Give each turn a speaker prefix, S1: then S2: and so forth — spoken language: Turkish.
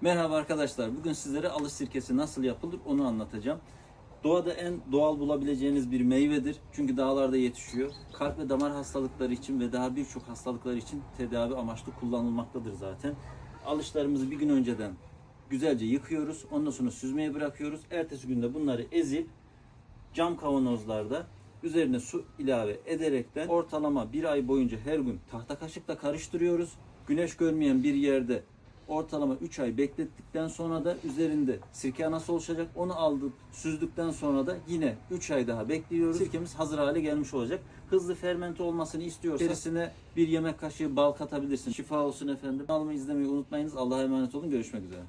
S1: Merhaba arkadaşlar. Bugün sizlere alış sirkesi nasıl yapılır onu anlatacağım. Doğada en doğal bulabileceğiniz bir meyvedir. Çünkü dağlarda yetişiyor. Kalp ve damar hastalıkları için ve daha birçok hastalıklar için tedavi amaçlı kullanılmaktadır zaten. Alışlarımızı bir gün önceden güzelce yıkıyoruz. Ondan sonra süzmeye bırakıyoruz. Ertesi günde bunları ezip cam kavanozlarda üzerine su ilave ederekten ortalama bir ay boyunca her gün tahta kaşıkla karıştırıyoruz. Güneş görmeyen bir yerde ortalama 3 ay beklettikten sonra da üzerinde sirke anası oluşacak. Onu aldık, süzdükten sonra da yine 3 ay daha bekliyoruz. Sirkemiz hazır hale gelmiş olacak. Hızlı fermente olmasını istiyorsanız içerisine bir yemek kaşığı bal katabilirsin. Şifa olsun efendim. Kanalımı izlemeyi unutmayınız. Allah'a emanet olun. Görüşmek üzere.